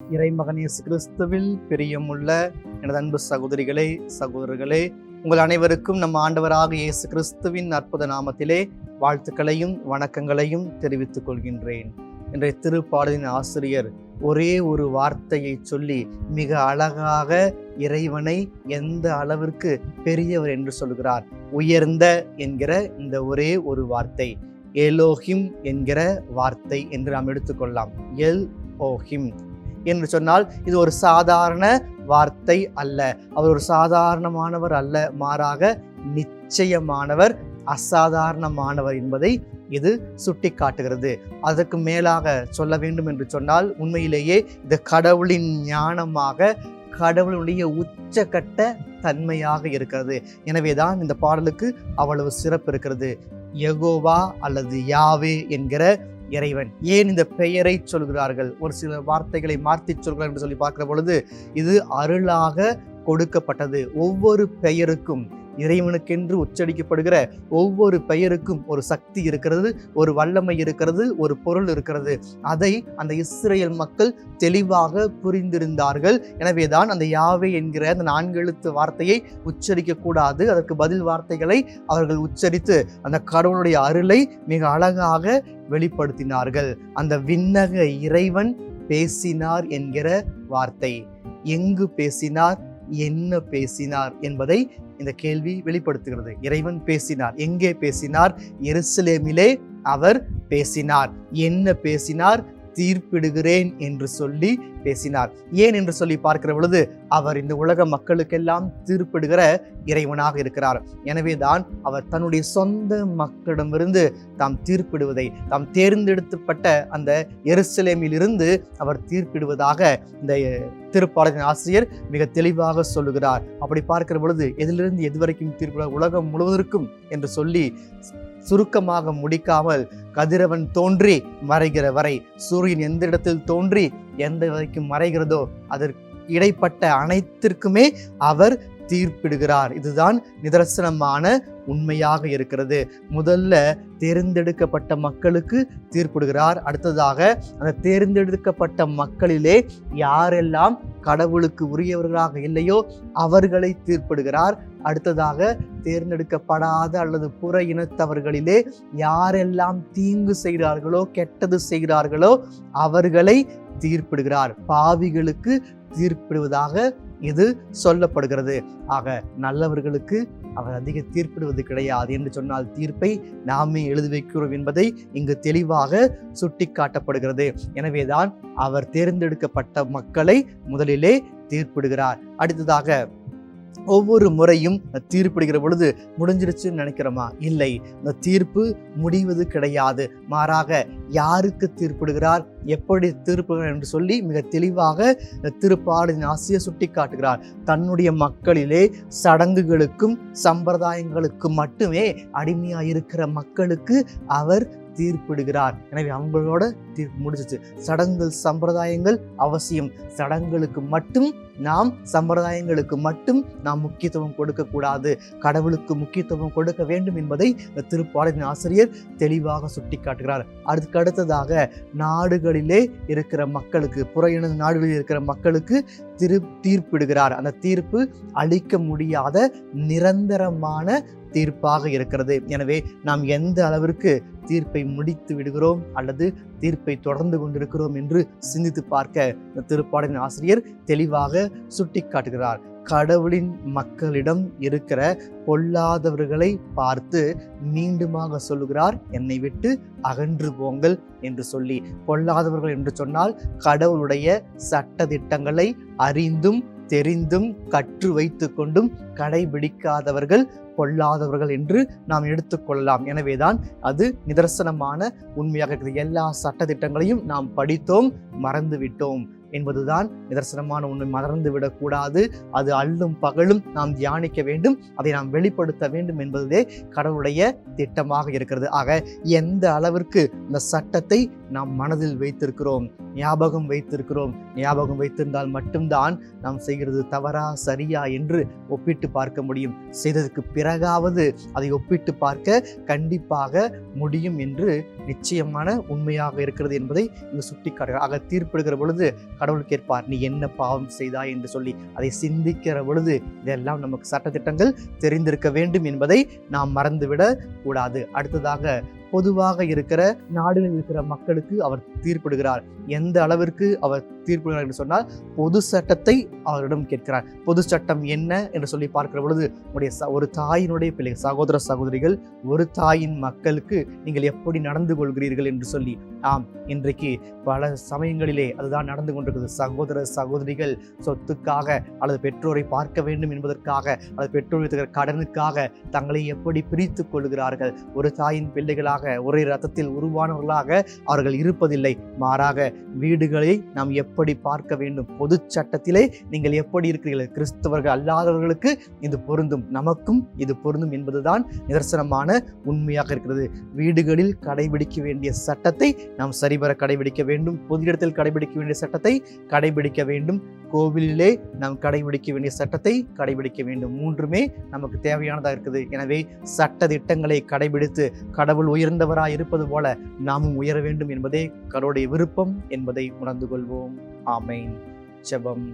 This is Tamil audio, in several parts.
இறைமகன் இயேசு கிறிஸ்துவில் பிரியமுள்ள எனது அன்பு சகோதரிகளே சகோதரர்களே உங்கள் அனைவருக்கும் நம் ஆண்டவராக இயேசு கிறிஸ்துவின் அற்புத நாமத்திலே வாழ்த்துக்களையும் வணக்கங்களையும் தெரிவித்துக் கொள்கின்றேன். இன்றைய திருப்பாடலின் ஆசிரியர் ஒரே ஒரு வார்த்தையை சொல்லி மிக அழகாக இறைவனை எந்த அளவிற்கு பெரியவர் என்று சொல்கிறார். உயர்ந்த என்கிற இந்த ஒரே ஒரு வார்த்தை எலோஹிம் என்கிற வார்த்தை என்று நாம் எடுத்துக்கொள்ளலாம் எல் ஓஹிம் என்று சொன்னால் இது ஒரு சாதாரண வார்த்தை அல்ல. அவர் ஒரு சாதாரணமானவர் அல்ல. மாறாக நிச்சயமானவர் அசாதாரணமானவர் என்பதை இது சுட்டி காட்டுகிறது அதற்கு மேலாக சொல்ல வேண்டும் என்று சொன்னால் உண்மையிலேயே இது கடவுளின் ஞானமாக கடவுளுடைய உச்சக்கட்ட தன்மையாக இருக்கிறது. எனவே தான் இந்த பாடலுக்கு அவ்வளவு சிறப்பு இருக்கிறது. எகோவா அல்லது யாவே என்கிற இறைவன். ஏன் இந்த பெயரை சொல்கிறார்கள்? ஒரு சில வார்த்தைகளை மாற்றி சொல்கிறார்கள் என்று சொல்லி பார்க்கிற பொழுது இது அருளாக கொடுக்கப்பட்டது. ஒவ்வொரு பெயருக்கும் இறைவனுக்கென்று உச்சரிக்கப்படுகிற ஒவ்வொரு பெயருக்கும் ஒரு சக்தி இருக்கிறது ஒரு வல்லமை இருக்கிறது ஒரு பொருள் இருக்கிறது. அதை அந்த இஸ்ரேல் மக்கள் தெளிவாக புரிந்திருந்தார்கள். எனவேதான் அந்த யாவே என்கிற அந்த நான்கு எழுத்து வார்த்தையை உச்சரிக்க கூடாது அதற்கு பதில் வார்த்தைகளை அவர்கள் உச்சரித்து அந்த கடவுளுடைய அருளை மிக அழகாக வெளிப்படுத்தினார்கள். அந்த விண்ணக இறைவன் பேசினார் என்கிற வார்த்தை. எங்கு பேசினார்? என்ன பேசினார் என்பதை இந்த கேள்வி வெளிப்படுத்துகிறது. இறைவன் பேசினார். எங்கே பேசினார்? எருசலேமிலே அவர் பேசினார். என்ன பேசினார்? தீர்ப்பிடுகிறேன் என்று சொல்லி பேசினார். ஏன் என்று சொல்லி பார்க்கிற பொழுது அவர் இந்த உலக மக்களுக்கெல்லாம் தீர்ப்பிடுகிற இறைவனாக இருக்கிறார். எனவேதான் அவர் தன்னுடைய சொந்த மக்களிடமிருந்து தாம் தீர்ப்பிடுவதை தாம் தேர்ந்தெடுக்கப்பட்ட அந்த எருசலேமில் இருந்து அவர் தீர்ப்பிடுவதாக இந்த திருப்பாளரின் ஆசிரியர் மிக தெளிவாக சொல்லுகிறார். அப்படி பார்க்கிற பொழுது எதிலிருந்து எதுவரைக்கும் தீர்ப்பு உலகம் முழுவதற்கும் என்று சொல்லி சுருக்கமாக முடிக்காமல் கதிரவன் தோன்றி மறைகிற வரை சூரியன் எந்த இடத்தில் தோன்றி எந்த வரைக்கும் மறைகிறதோ அதற்கு இடைப்பட்ட அனைத்திற்குமே அவர் தீர்ப்பிடுகிறார். இதுதான் நிதர்சனமான உண்மையாக இருக்கிறது. முதல்ல தேர்ந்தெடுக்கப்பட்ட மக்களுக்கு தீர்ப்பிடுகிறார். அடுத்ததாக அந்த தேர்ந்தெடுக்கப்பட்ட மக்களிலே யாரெல்லாம் கடவுளுக்கு உரியவர்களாக இல்லையோ அவர்களை தீர்ப்பிடுகிறார். அடுத்ததாக தேர்ந்தெடுக்கப்படாத அல்லது புற இனத்தவர்களிலே யாரெல்லாம் தீங்கு செய்கிறார்களோ கெட்டது செய்கிறார்களோ அவர்களை தீர்ப்பிடுகிறார். பாவிகளுக்கு தீர்ப்பிடுவதாக இது சொல்லப்படுகிறது. ஆக நல்லவர்களுக்கு அவர் அதிக தீர்ப்பிடுவது கிடையாது என்று சொன்னால் தீர்ப்பை நாமே எழுதி வைக்கிறோம் என்பதை இங்கு தெளிவாக சுட்டிக்காட்டப்படுகிறது. எனவேதான் அவர் தேர்ந்தெடுக்கப்பட்ட மக்களை முதலிலே தீர்ப்பிடுகிறார். அடுத்ததாக ஒவ்வொரு முறையும் தீர்ப்பிடுகிற பொழுது முடிஞ்சிருச்சுன்னு நினைக்கிறோமா? இல்லை. இந்த தீர்ப்பு முடிவது கிடையாது. மாறாக யாருக்கு தீர்ப்பிடுகிறார்? எப்படி தீர்ப்புகிறார் என்று சொல்லி மிக தெளிவாக திருப்பாடின் ஆசிரியர் சுட்டி காட்டுகிறார் தன்னுடைய மக்களிலே சடங்குகளுக்கும் சம்பிரதாயங்களுக்கும் மட்டுமே அடிமையாக இருக்கிற மக்களுக்கு அவர் தீர்ப்பிடுகிறார். எனவே அவங்களோட தீர்ப்பு முடிஞ்சிச்சு. சடங்குகள் சம்பிரதாயங்கள் அவசியம். சடங்குகளுக்கு மட்டும் நாம் சம்பிரதாயங்களுக்கு மட்டும் நாம் முக்கியத்துவம் கொடுக்கக்கூடாது. கடவுளுக்கு முக்கியத்துவம் கொடுக்க வேண்டும் என்பதை திருப்பாடலின் ஆசிரியர் தெளிவாக சுட்டிக்காட்டுகிறார். அதுக்கு அடுத்ததாக நாடுகள் நாடுகளிலே இருக்கிற மக்களுக்கு புற நாடுகளில் இருக்கிற மக்களுக்கு திரு தீர்ப்பிடுகிறார். அந்த தீர்ப்பு அளிக்க முடியாத நிரந்தரமான தீர்ப்பாக இருக்கிறது. எனவே நாம் எந்த அளவிற்கு தீர்ப்பை முடித்து விடுகிறோம் அல்லது தீர்ப்பை தொடர்ந்து கொண்டிருக்கிறோம் என்று சிந்தித்து பார்க்க இந்த திருப்பாடலின் ஆசிரியர் தெளிவாக சுட்டிக்காட்டுகிறார். கடவுளின் மக்களிடம் இருக்கிற பொல்லாதவர்களை பார்த்து மீண்டுமாக சொல்லுகிறார் என்னை விட்டு அகன்று போங்கள் என்று சொல்லி. பொல்லாதவர்கள் என்று சொன்னால் கடவுளுடைய சட்ட திட்டங்களை அறிந்தும் தெரிந்தும் கற்று வைத்து கொண்டும் கடைபிடிக்காதவர்கள் பொல்லாதவர்கள் என்று நாம் எடுத்துக்கொள்ளலாம் எனவேதான் அது நிதர்சனமான உண்மையாக இருக்கிறது எல்லா சட்டத்திட்டங்களையும் நாம் படித்தோம் மறந்துவிட்டோம். என்பதுதான் நிதர்சனமான உண்மை. மறந்து விடக்கூடாது. அது அல்லும் பகலும் நாம் தியானிக்க வேண்டும். அதை நாம் வெளிப்படுத்த வேண்டும் என்பதே கடவுளுடைய திட்டமாக இருக்கிறது. ஆக எந்த அளவிற்கு இந்த சட்டத்தை நாம் மனதில் வைத்திருக்கிறோம் ஞாபகம் வைத்திருக்கிறோம். ஞாபகம் வைத்திருந்தால் மட்டும்தான் நாம் செய்கிறது தவறா சரியா என்று ஒப்பிட்டு பார்க்க முடியும். செய்ததற்கு பிறகாவது அதை ஒப்பிட்டு பார்க்க கண்டிப்பாக முடியும் என்று நிச்சயமான உண்மையாக இருக்கிறது என்பதை இங்கு சுட்டிக்காட்டுகிறார். ஆக தீர்ப்பிடுகிற பொழுது கடவுள் கேட்பார் நீ என்ன பாவம் செய்தாய்? என்று சொல்லி அதை சிந்திக்கிற பொழுது இதெல்லாம் நமக்கு சட்டத்திட்டங்கள் தெரிந்திருக்க வேண்டும் என்பதை நாம் மறந்துவிடக் கூடாது. அடுத்ததாக பொதுவாக இருக்கிற நாடுகளில் இருக்கிற மக்களுக்கு அவர் தீர்ப்பிடுகிறார். எந்த அளவிற்கு அவர் தீர்ப்புகள் என்று சொன்னால் பொது சட்டத்தை அவரிடம் கேட்கிறார். பொது சட்டம் என்ன என்று சொல்லி பார்க்கிற பொழுது உடைய ஒரு தாயினுடைய பிள்ளை சகோதர சகோதரிகள் ஒரு தாயின் மக்களுக்கு நீங்கள் எப்படி நடந்து கொள்கிறீர்கள் என்று சொல்லி ஆம் இன்றைக்கு பல சமயங்களிலே அதுதான் நடந்து கொண்டிருக்கிறது. சகோதர சகோதரிகள் சொத்துக்காக அல்லது பெற்றோரை பார்க்க வேண்டும் என்பதற்காக அல்லது பெற்றோர் கடனுக்காக தங்களை எப்படி பிரித்து கொள்கிறார்கள்? ஒரு தாயின் பிள்ளைகளாக ஒரே ரத்தத்தில் உருவானவர்களாக அவர்கள் இருப்பதில்லை. மாறாக வீடுகளை நாம் எப்படி எப்படி பார்க்க வேண்டும்? பொது சட்டத்திலே நீங்கள் எப்படி இருக்கிறீர்கள்? கிறிஸ்தவர்கள் அல்லாதவர்களுக்கு இது பொருந்தும். நமக்கும் இது பொருந்தும் என்பதுதான் நிதர்சனமான உண்மையாக இருக்கிறது. வீடுகளில் கடைபிடிக்க வேண்டிய சட்டத்தை நாம் சரிவர கடைபிடிக்க வேண்டும். பொது இடத்தில் கடைபிடிக்க வேண்டிய சட்டத்தை கடைபிடிக்க வேண்டும். கோவிலிலே நாம் கடைபிடிக்க வேண்டிய சட்டத்தை கடைபிடிக்க வேண்டும். மூன்றுமே நமக்கு தேவையானதாக இருக்குது. எனவே சட்ட திட்டங்களை கடைபிடித்து கடவுள் உயர்ந்தவராய் இருப்பது போல நாமும் உயர வேண்டும் என்பதே கடவுளுடைய விருப்பம் என்பதை உணர்ந்து கொள்வோம். ஆமேன். ஜெபம்.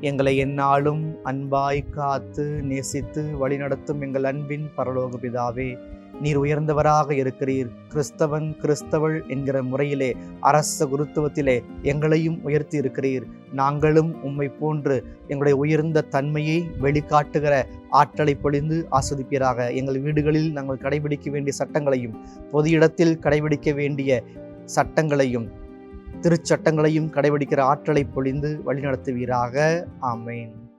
எங்களை எந்நாளும் அன்பாய் காத்து நேசித்து வழிநடத்தும் எங்கள் அன்பின் பரலோக பிதாவே நீர் உயர்ந்தவராக இருக்கிறீர். கிறிஸ்தவன் கிறிஸ்தவள் என்கிற முறையிலே அரச குருத்துவத்திலே எங்களையும் உயர்த்தி இருக்கிறீர். நாங்களும் உம்மை போன்று எங்களுடைய உயர்ந்த தன்மையை வெளிக்காட்டுகிற ஆற்றலை பொழிந்து ஆஸ்வதிப்பீராக. எங்கள் வீடுகளில் நாங்கள் கடைபிடிக்க வேண்டிய சட்டங்களையும் பொது இடத்தில் கடைபிடிக்க வேண்டிய சட்டங்களையும் திருச்சட்டங்களையும் கடைபிடிக்கிற ஆற்றலை பொழிந்து வழிநடத்துவீராக. ஆமேன்.